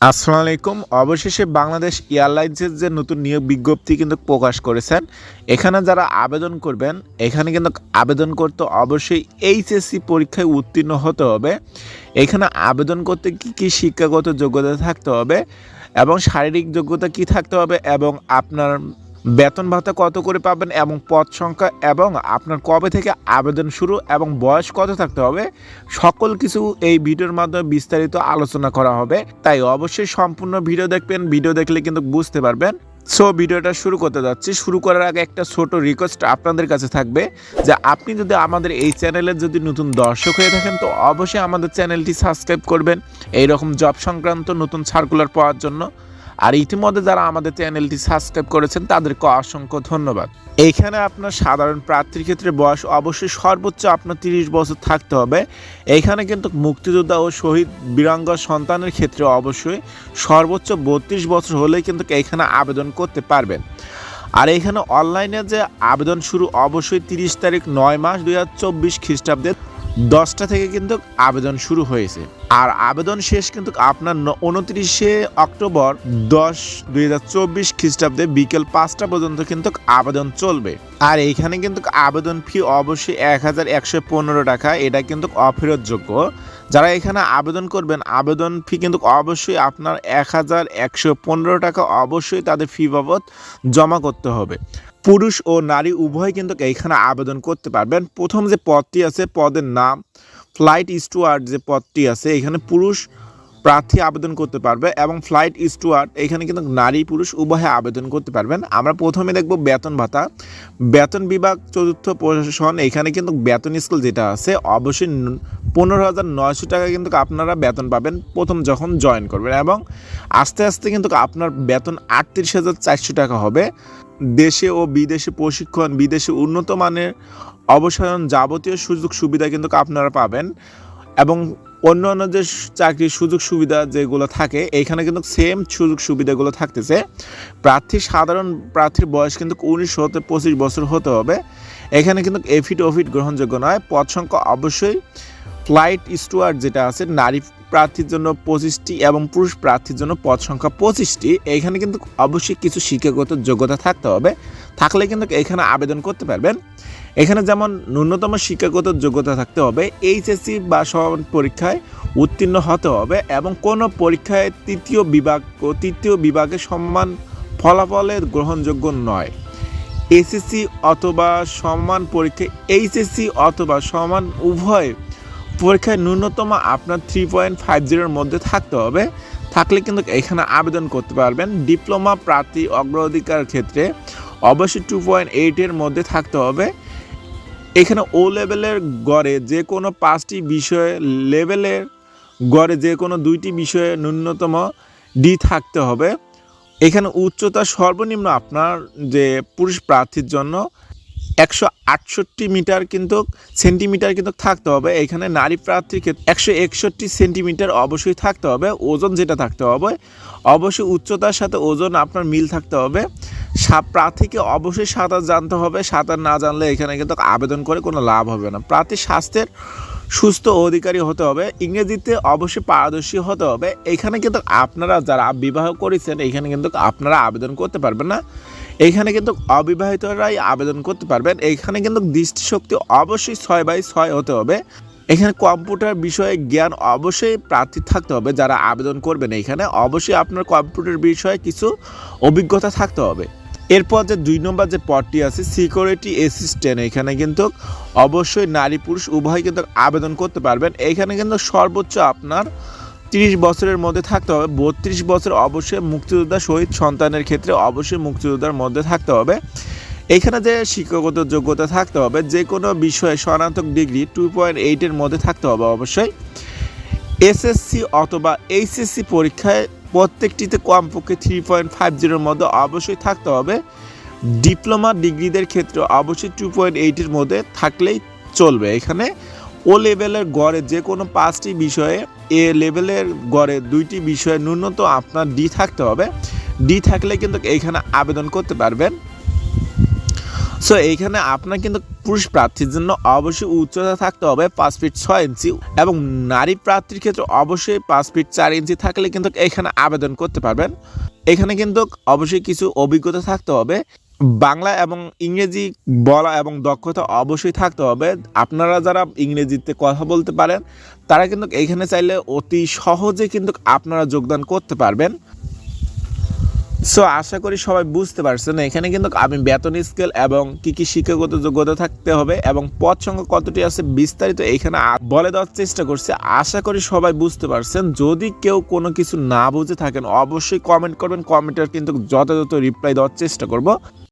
আসসালামু আলাইকুম। অবশেষে বাংলাদেশ এয়ারলাইন্সের যে নতুন নিয়োগ বিজ্ঞপ্তি কিন্তু প্রকাশ করেছেন। এখানে যারা আবেদন করবেন, এখানে কিন্তু আবেদন করতে অবশ্যই এইচএসসি পরীক্ষায় উত্তীর্ণ হতে হবে। এখানে আবেদন করতে কি কি শিক্ষাগত যোগ্যতা থাকতে হবে এবং শারীরিক যোগ্যতা কি থাকতে হবে এবং আপনার বেতন ভাতা কত করে পাবেন এবং পদ সংখ্যা এবং আপনার কবে থেকে আবেদন শুরু এবং বয়স কত থাকতে হবে, সকল কিছু এই ভিডিওর মাধ্যমে বিস্তারিত আলোচনা করা হবে। তাই অবশ্যই সম্পূর্ণ ভিডিও দেখবেন, ভিডিও দেখলে কিন্তু বুঝতে পারবেন। সো, ভিডিওটা শুরু করতে যাচ্ছি। শুরু করার আগে একটা ছোট রিকোয়েস্ট আপনাদের কাছে থাকবে যে আপনি যদি আমাদের এই চ্যানেলের যদি নতুন দর্শক হয়ে থাকেন, তো অবশ্যই আমাদের চ্যানেলটি সাবস্ক্রাইব করবেন। এই রকম জব সংক্রান্ত নতুন সার্কুলার পাওয়ার জন্য। আর ইতিমধ্যে যারা আমাদের চ্যানেলটি সাবস্ক্রাইব করেছেন, তাদেরকে অসংখ্য ধন্যবাদ। এইখানে আপনার সাধারণ প্রার্থীর ক্ষেত্রে বয়স অবশ্যই সর্বোচ্চ আপনার তিরিশ বছর থাকতে হবে। এইখানে কিন্তু মুক্তিযোদ্ধা ও শহীদ বীরাঙ্গ সন্তানের ক্ষেত্রে অবশ্যই সর্বোচ্চ বত্রিশ বছর হলেই কিন্তু এইখানে আবেদন করতে পারবেন। আর এখানে অনলাইনে যে আবেদন শুরু অবশ্যই তিরিশ তারিখ নয় মাস দুই হাজার চব্বিশ খ্রিস্টাব্দে দশটা থেকে কিন্তু আবেদন শুরু হয়েছে। আর আবেদন শেষ কিন্তু আপনার উনত্রিশে অক্টোবর দশ দুই হাজার চব্বিশ খ্রিস্টাব্দে বিকেল পাঁচটা পর্যন্ত কিন্তু আবেদন চলবে। আর এইখানে কিন্তু আবেদন ফি অবশ্যই এক হাজার একশো পনেরো টাকা, এটা কিন্তু অফেরতযোগ্য। যারা এখানে আবেদন করবেন, আবেদন ফি কিন্তু অবশ্যই আপনার এক হাজার একশো পনেরো টাকা অবশ্যই তাদের ফি বাবদ জমা করতে হবে। পুরুষ ও নারী উভয় কিন্তু এইখানে আবেদন করতে পারবেন। প্রথম যে পদটি আছে, পদের নাম, ফ্লাইট স্টুয়ার্ড যে পদটি আছে এখানে পুরুষ প্রার্থী আবেদন করতে পারবে এবং ফ্লাইট স্টুয়ার্ড এখানে কিন্তু নারী পুরুষ উভয়ে আবেদন করতে পারবেন। আমরা প্রথমে দেখব বেতন ভাতা। বেতন বিভাগ চতুর্থ প্রশাসন, এখানে কিন্তু বেতন স্কুল যেটা আছে, অবশ্যই পনেরো হাজার নয়শো টাকা কিন্তু আপনারা বেতন পাবেন প্রথম যখন জয়েন করবেন এবং আস্তে আস্তে কিন্তু আপনার বেতন আটত্রিশ হাজার চারশো টাকা হবে। দেশে ও বিদেশে প্রশিক্ষণ, বিদেশে উন্নত মানের অবসায়ন যাবতীয় সুযোগ সুবিধা কিন্তু আপনারা পাবেন এবং অন্য অন্য যে চাকরির সুযোগ সুবিধা যেগুলো থাকে, এইখানে কিন্তু সেম সুযোগ সুবিধাগুলো থাকতেছে। প্রার্থী, সাধারণ প্রার্থীর বয়স কিন্তু উনিশ হতে পঁচিশ বছর হতে হবে। এখানে কিন্তু এফিট ওফিট গ্রহণযোগ্য নয়। পদ সংখ্যা অবশ্যই ফ্লাইট স্টুয়ার্ড যেটা আছে, নারী প্রার্থীর জন্য পঁচিশটি এবং পুরুষ প্রার্থীর জন্য পদ সংখ্যা পঁচিশটি। এখানে কিন্তু অবশ্যই কিছু শিক্ষাগত যোগ্যতা থাকতে হবে। থাকলে কিন্তু এখানে আবেদন করতে পারবেন। এখানে যেমন ন্যূনতম শিক্ষাগত যোগ্যতা থাকতে হবে, এইচএসসি বা সমান পরীক্ষায় উত্তীর্ণ হতে হবে এবং কোনো পরীক্ষায় তৃতীয় বিভাগ তৃতীয় বিভাগে সম্মান ফলাফলে গ্রহণযোগ্য নয়। এসএসসি অথবা সমান পরীক্ষায়, এইচএসসি অথবা সমান উভয় পরীক্ষায় ন্যূনতম আপনার থ্রি পয়েন্ট ফাইভ জিরোর মধ্যে থাকতে হবে। থাকলে কিন্তু এখানে আবেদন করতে পারবেন। ডিপ্লোমা প্রার্থী অগ্রাধিকার ক্ষেত্রে অবশ্যই টু পয়েন্ট এইটের মধ্যে থাকতে হবে। এখানে ও লেভেলের গড়ে যে কোনো পাঁচটি বিষয়ে লেভেলের গড়ে যে কোনো দুইটি বিষয়ে ন্যূনতম ডি থাকতে হবে। এখানে উচ্চতা সর্বনিম্ন আপনার যে পুরুষ প্রার্থীর জন্য একশো আটষট্টি মিটার কিন্তু সেন্টিমিটার কিন্তু থাকতে হবে। এখানে নারী প্রার্থীর ক্ষেত্রে একশো একষট্টি সেন্টিমিটার অবশ্যই থাকতে হবে, ওজন যেটা থাকতে হবে। অবশ্যই উচ্চতার সাথে ওজন আপনার মিল থাকতে হবে। প্রার্থীকে অবশ্যই সাঁতার জানতে হবে। সাঁতার না জানলে এখানে কিন্তু আবেদন করে কোনো লাভ হবে না। প্রার্থীর স্বাস্থ্যের সুস্থ অধিকারী হতে হবে। ইংরেজিতে অবশ্যই পারদর্শী হতে হবে। এখানে কিন্তু আপনারা যারা বিবাহ করেছেন, এখানে কিন্তু আপনারা আবেদন করতে পারবেন না। এইখানে কিন্তু অবিবাহিতরাই আবেদন করতে পারবেন। এইখানে কিন্তু দৃষ্টিশক্তি অবশ্যই ছয় বাই ছয় হতে হবে। এখানে কম্পিউটার বিষয়ে জ্ঞান অবশ্যই প্রার্থী থাকতে হবে, যারা আবেদন করবেন এইখানে অবশ্যই আপনার কম্পিউটার বিষয়ে কিছু অভিজ্ঞতা থাকতে হবে। এরপর যে দুই নম্বর যে পদটি আছে সিকিউরিটি অ্যাসিস্ট্যান্ট এখানে কিন্তু অবশ্যই নারী পুরুষ উভয় কিন্তু আবেদন করতে পারবেন। এখানে কিন্তু সর্বোচ্চ আপনার তিরিশ বছরের মধ্যে থাকতে হবে। বত্রিশ বছর অবশ্যই মুক্তিযোদ্ধা শহীদ সন্তানের ক্ষেত্রে অবশ্যই মুক্তিযোদ্ধার মধ্যে থাকতে হবে। এখানে যে শিক্ষাগত যোগ্যতা থাকতে হবে যে কোনো বিষয়ে স্নাতক ডিগ্রি টু পয়েন্ট এইটের মধ্যে থাকতে হবে অবশ্যই। এসএসসি অথবা এইচএসসি পরীক্ষায় প্রত্যেকটিতে কমপক্ষে থ্রি পয়েন্ট ফাইভ জিরোর মধ্যে অবশ্যই থাকতে হবে। ডিপ্লোমা ডিগ্রিদের ক্ষেত্রে অবশ্যই টু পয়েন্ট এইটের মধ্যে থাকলেই চলবে। এখানে ও লেভেলের গড়ে যে কোনো পাঁচটি বিষয়ে এ লেভেলের গড়ে দুইটি বিষয়ে ন্যূনতম আপনার ডি থাকতে হবে। ডি থাকলে কিন্তু এইখানে আবেদন করতে পারবেন। সো এইখানে আপনার কিন্তু পুরুষ প্রার্থীর জন্য অবশ্যই উচ্চতা থাকতে হবে পাঁচ ফিট ছয় ইঞ্চি এবং নারী প্রার্থীর ক্ষেত্রে অবশ্যই পাঁচ ফিট চার ইঞ্চি থাকলে কিন্তু এখানে আবেদন করতে পারবেন। এখানে কিন্তু অবশ্যই কিছু অভিজ্ঞতা থাকতে হবে। বাংলা এবং ইংরেজি বলা এবং দক্ষতা অবশ্যই থাকতে হবে। আপনারা যারা ইংরেজিতে কথা বলতে পারেন, তারা কিন্তু এখানে চাইলে অতি সহজে কিন্তু আপনারা যোগদান করতে পারবেন। সো আশা করি সবাই বুঝতে পারছেন, এখানে কিন্তু আমি বেতন স্কেল এবং কি কি শিক্ষাগত যোগ্যতা থাকতে হবে এবং পদ সংখ্যা কতটি আছে বিস্তারিত এখানে বলে দেওয়ার চেষ্টা করছি। আশা করি সবাই বুঝতে পারছেন। যদি কেউ কোনো কিছু না বুঝে থাকেন, অবশ্যই কমেন্ট করবেন। কমেন্টের কিন্তু যথাযথ রিপ্লাই দেওয়ার চেষ্টা করব।